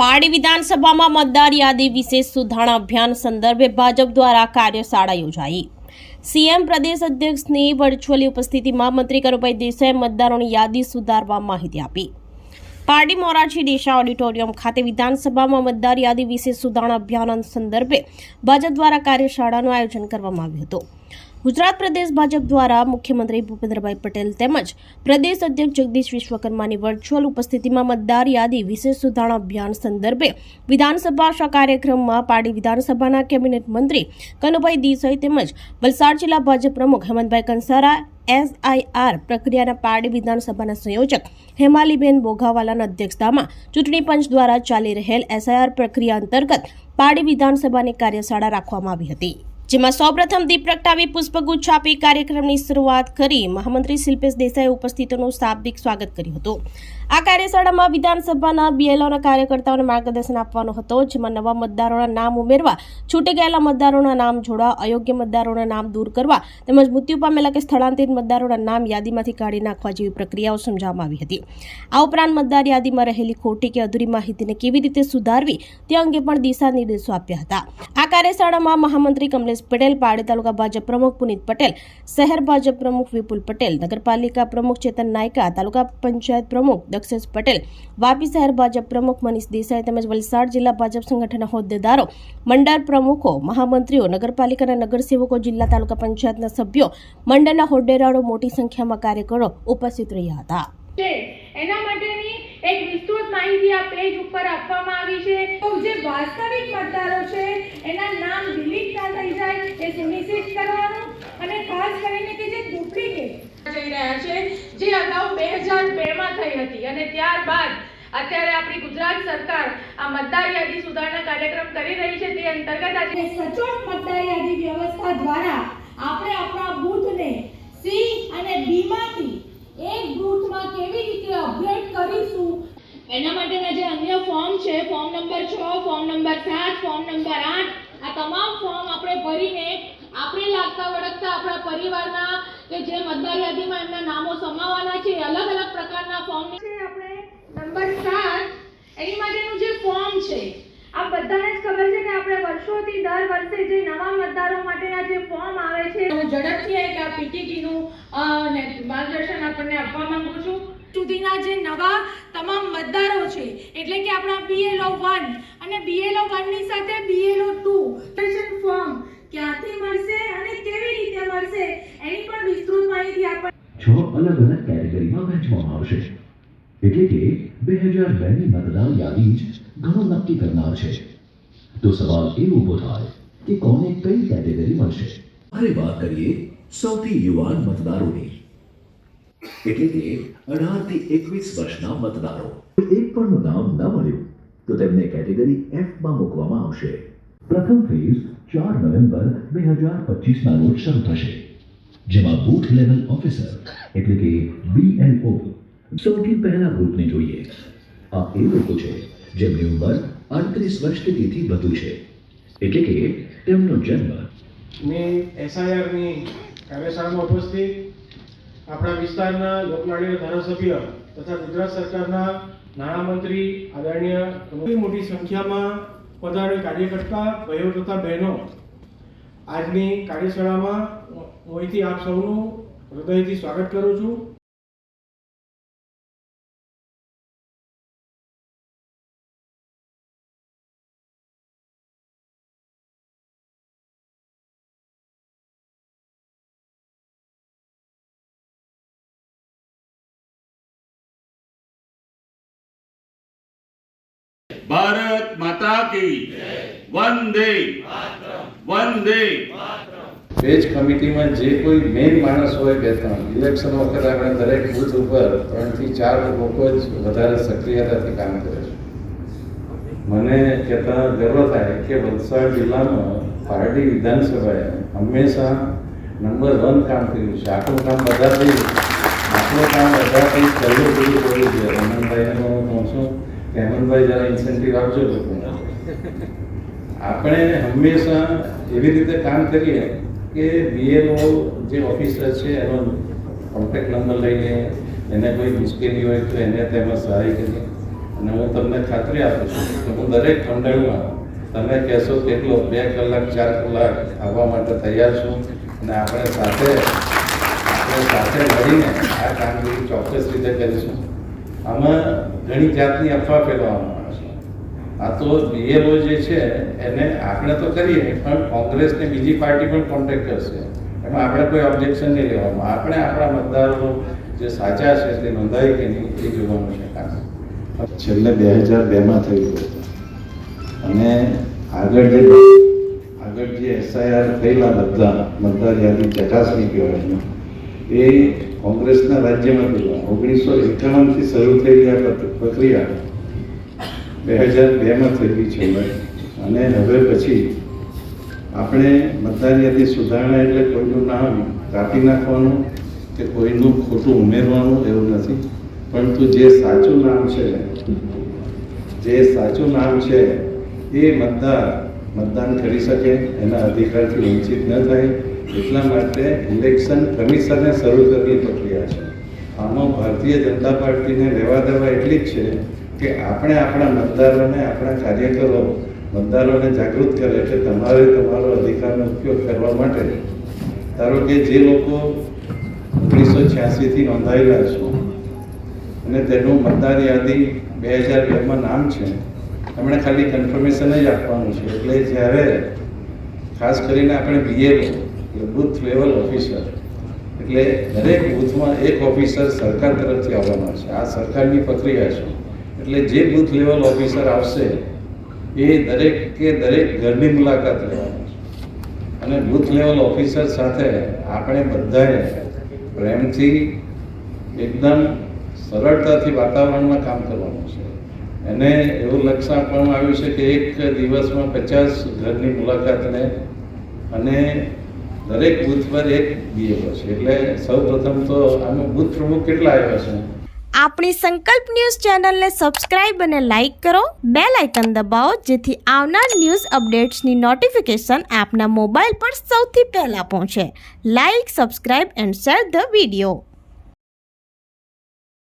પાડી વિધાનસભામાં મતદાર યાદી વિશેષ સુધારણા અભિયાન સંદર્ભે ભાજપ દ્વારા કાર્યશાળા યોજાઈ. સીએમ પ્રદેશ અધ્યક્ષની વર્ચ્યુઅલી ઉપસ્થિતિમાં મંત્રી કરુભાઈ દેસાઈએ મતદારોની યાદી સુધારવા માહિતી આપી. પારડી મોરારજી દેશા ઓડિટોરિયમ ખાતે વિધાનસભામાં મતદાર યાદી વિશેષ સુધારણા અભિયાન સંદર્ભે ભાજપ દ્વારા કાર્યશાળાનું આયોજન કરવામાં આવ્યું હતું. ગુજરાત પ્રદેશ ભાજપ દ્વારા મુખ્યમંત્રી ભૂપેન્દ્રભાઈ પટેલ તેમજ પ્રદેશ અધ્યક્ષ જગદીશ વિશ્વકર્માની વર્ચ્યુઅલ ઉપસ્થિતિમાં મતદાર યાદી, વિશેષ સુધારણા અભિયાન સંદર્ભે વિધાનસભા કાર્યક્રમમાં પાડી વિધાનસભાના કેબિનેટ મંત્રી કનુભાઈ દેસાઈ તેમજ વલસાડ જિલ્લા ભાજપ પ્રમુખ હેમંતભાઈ કંસારા, એસઆઈઆર પ્રક્રિયાના પારડી વિધાનસભાના સંયોજક હેમાલીબેન બોઘાવાલાના અધ્યક્ષતામાં ચૂંટણી પંચ દ્વારા ચાલી રહેલ એસઆઈઆર પ્રક્રિયા અંતર્ગત પારડી વિધાનસભાની કાર્યશાળા રાખવામાં આવી હતી. જેમાં સૌપ્રથમ દીપ પ્રગટાવી પુષ્પગુચ્છ આપી કાર્યક્રમની શરૂઆત કરી મહામંત્રી શિલ્પેશ દેસાઈએ ઉપસ્થિતોનું શાબ્દિક સ્વાગત કર્યું હતું. આ કાર્યશાળામાં વિધાનસભાના બીએલઓના કાર્યકર્તાઓને માર્ગદર્શન આપવાનો હતો, જેમાં નવા મતદારોના નામ ઉમેરવા, છૂટી ગયેલા મતદારોના નામ જોડવા, અયોગ્ય મતદારોના નામ દૂર કરવા તેમજ મૃત્યુ પામેલા કે સ્થળાંતરિત મતદારોના નામ યાદીમાંથી કાઢી નાખવા જેવી પ્રક્રિયાઓ સમજાવવામાં આવી હતી. આ ઉપરાંત મતદાર યાદીમાં રહેલી ખોટી કે અધૂરી માહિતીને કેવી રીતે સુધારવી તે અંગે પણ દિશા નિર્દેશો આપ્યા હતા. આ કાર્યશાળામાં મહામંત્રી કમલેશ પટેલ પાડી તાલુકા ભાજપ પ્રમુખ પુનિત પટેલ શહેર ભાજપ પ્રમુખ વિપુલ પટેલ નગરપાલિકા પ્રમુખ ચેતન નાયકા તાલુકા પંચાયત પ્રમુખ દક્ષેશ પટેલ વાપી શહેર ભાજપ પ્રમુખ મનીષ દેસાઈ તેમજ વલસાડ જિલ્લા ભાજપ સંગઠનના હોદ્દેદારો મંડળ પ્રમુખો મહામંત્રીઓ નગરપાલિકાના નગરસેવકો જિલ્લા તાલુકા પંચાયતના સભ્યો મંડળના હોદ્દેદારો મોટી સંખ્યામાં કાર્યકરો ઉપસ્થિત રહ્યા હતા એના માટેની એક વિસ્તૃત માહિતી આ પેજ ઉપર આપવામાં આવી છે. જે વાસ્તવિક મતદારો છે, એના નામ ડિલીટ ના થઈ જાય, એ સુનિશ્ચિત કરવાનું અને ખાસ કરીને કે જે ડુપ્લિકેટ જઈ રહ્યા છે, જે અગાઉ બે હજાર બેમાં થઈ હતી. અને ત્યારબાદ અત્યારે આપણી ગુજરાત સરકાર આ મતદાર યાદી સુધારણા કાર્યક્રમ કરી રહી છે, તે અંતર્ગત આજે સચોટ મતદાર યાદી વ્યવસ્થા દ્વારા આપણે આપણા બૂથને સી અને બી માંથી એક બૂથમાં કેવી રીતે અપગ્રેડ કરીશું એના માટેના જે અન્ય ફોર્મ છે ફોર્મ નંબર છ ફોર્મ નંબર સાત ફોર્મ નંબર આઠ આ તમામ ફોર્મ આપણે ભરીને આપણે લાગતા વળગતા આપણા પરિવારના કે જે મતદાર યાદીમાં એમના નામો સમાવવાના છે અલગ અલગ પ્રકારના ફોર્મ છે આપણે નંબર સાત એની માટેનું જે ફોર્મ છે આ બધાને જ ખબર છે કે આપણે વર્ષોથી દર વર્ષે જે નવા મતદારો માટેના જે ફોર્મ આવે છે હું ઝડપથી એક આ PTT નું અ, ને માર્ગદર્શન આપણને આપવા માંગુ છું. સુધીના જે નવા તમામ મતદારો છે એટલે કે આપણા બીએલઓ વન અને બીએલઓ વનની સાથે બીએલઓ ટુ ફોર્મ ક્યાંથી મળશે અને કેવી રીતે મળશે એની પણ વિસ્તૃત માહિતી આપણને છ અલગ અલગ કેટેગરીમાં વહેંચવામાં આવશે. એટલે કે બે હજાર બેની મતદાર યાદી જ ઘણું નક્કી કરનાર છે. તો સવાલ એ ઊભો થાય કે કોને કઈ કેટેગરી મળશે? અરે વાત કરીએ સૌથી યુવાન મતદારોની. એટલે કે અઢારથી એકવીસ વર્ષના મતદારો. એક પણનું નામ ન મળ્યું, તો તેમને કેટેગરી એફમાં મૂકવામાં આવશે. પ્રથમ ફેઝ ચાર નવેમ્બર બે હજાર પચીસના રોજ શરૂ થશે, જેમાં બૂથ લેવલ ઓફિસર એટલે કે બીએલઓ સૌથી પહેલા ગ્રુપને જોઈએ. આ એ લોકો છે જેમની ઉંમર અડત્રીસ વર્ષથી તેથી વધુ છે. એટલે કે તેમનો જન્મ મેં એસઆઈઆરની કાર્યશાળામાં ઉપસ્થિત આપણા વિસ્તારના લોકલાડીઓ ધારાસભ્ય તથા ગુજરાત સરકારના નાણામંત્રી આદરણીય મોટી સંખ્યામાં પધારે કાર્યકર્તા, ભાઈઓ તથા બહેનો, આજની કાર્યશાળામાં હું અહીંથી આપ સૌનું હૃદયથી સ્વાગત કરું છું. ભારત માતા કી વંદે વંદે પેજ કમિટીમાં જે કોઈ મેઇન માણસ હોય બે ત્રણ ઇલેક્શન વખતે આપણે દરેક બુથ ઉપર ત્રણથી ચાર લોકો જ વધારે સક્રિયતાથી કામ કરે છે. મને કહેતા ગર્વ થાય કે વલસાડ જિલ્લામાં પારડી વિધાનસભાએ હંમેશા નંબર વન કામ કર્યું છે. આખું કામ બધાથી આપણું કામ બધાથી પહેલું પૂરું કર્યું છે. રમણભાઈને હું છું કે હેમંતભાઈ જરા ઇન્સેન્ટિવ આપજો લોકોને. આપણે હંમેશા એવી રીતે કામ કરીએ કે બીએનઓ જે ઓફિસર છે, એનો કોન્ટેક્ટ નંબર લઈને એને કોઈ મુશ્કેલી હોય તો એને તેમાં સહાય કરીએ અને હું તમને ખાતરી આપું છું કે હું દરેક મંડળમાં તમે કહેશો કેટલો બે કલાક, ચાર કલાક આવવા માટે તૈયાર છું. અને આપણે સાથે આપણે સાથે મળીને આ કામગીરી ચોક્કસ રીતે કરીશું. આમાં ઘણી જાતની અફવા ફેલાવવામાં આવે છે. આ તો બીએલઓ જે છે, એને આપણે તો કરીએ, પણ કોંગ્રેસને બીજી પાર્ટી પણ કોન્ટેક્ટ કરશે. એમાં આપણે કોઈ ઓબ્જેક્શન નહીં લેવામાં. આપણે આપણા મતદારો જે સાચા છે તે નોંધાય કે નહીં, એ જોવાનું છે કામ છેલ્લે બે હજાર બેમાં થયું હતું. અને આગળ જે આગળ જે એસઆઈઆર થયેલા બધા મતદાર યાદી ચકાસણી કહેવાય એ કોંગ્રેસના રાજ્યમાં થયેલા ઓગણીસો એકાવનથી શરૂ થયેલી આ પ્રક્રિયા બે હજાર બેમાં થયેલી છે અને હવે પછી આપણે મતદાર યાદી સુધારણા એટલે કોઈનું નામ કાપી નાખવાનું કે કોઈનું ખોટું ઉમેરવાનું એવું નથી. પરંતુ જે સાચું નામ છે, જે સાચું નામ છે, એ મતદાર મતદાન કરી શકે, એના અધિકારથી વંચિત ન થાય. એટલા માટે ઇલેક્શન કમિશને શરૂ કરવી પ્રક્રિયા છે. આમાં ભારતીય જનતા પાર્ટીને લેવા દેવા એટલી જ છે કે આપણે આપણા મતદારોને, આપણા કાર્યકરો મતદારોને જાગૃત કરે કે તમારે તમારો અધિકારનો ઉપયોગ કરવા માટે. ધારો કે જે લોકો ઓગણીસો છ્યાસીથી નોંધાયેલા છે અને તેનું મતદાર યાદી બે હજાર બેમાં નામ છે, એમણે ખાલી કન્ફર્મેશન જ આપવાનું છે. એટલે જ્યારે ખાસ કરીને આપણે બીએલઓ એટલે બુથ લેવલ ઓફિસર. એટલે દરેક બૂથમાં એક ઓફિસર સરકાર તરફથી આવવાના છે. આ સરકારની પ્રક્રિયા છે. એટલે જે બૂથ લેવલ ઓફિસર આવશે, એ દરેક કે દરેક ઘરની મુલાકાત લેવાની છે. અને બૂથ લેવલ ઓફિસર સાથે આપણે બધાએ પ્રેમથી એકદમ સરળતાથી વાતાવરણમાં કામ કરવાનું છે. એને એવું લક્ષ્ય આપવામાં આવ્યું છે કે એક દિવસમાં પચાસ ઘરની મુલાકાત લે અને દરેક બુથ પર એક બીએઓ છે. એટલે સૌ પ્રથમ તો આમાં બુથ પ્રમુખ કેટલા આવ્યા છે? આપણી સંકલ્પ ન્યૂઝ ચેનલને સબસ્ક્રાઇબ અને લાઇક કરો. બે લાઇકન દબાવો, જેથી આવનાર ન્યૂઝ અપડેટ્સની નોટિફિકેશન આપના મોબાઈલ પર સૌથી પહેલાં પહોંચે. Like, subscribe and share the video.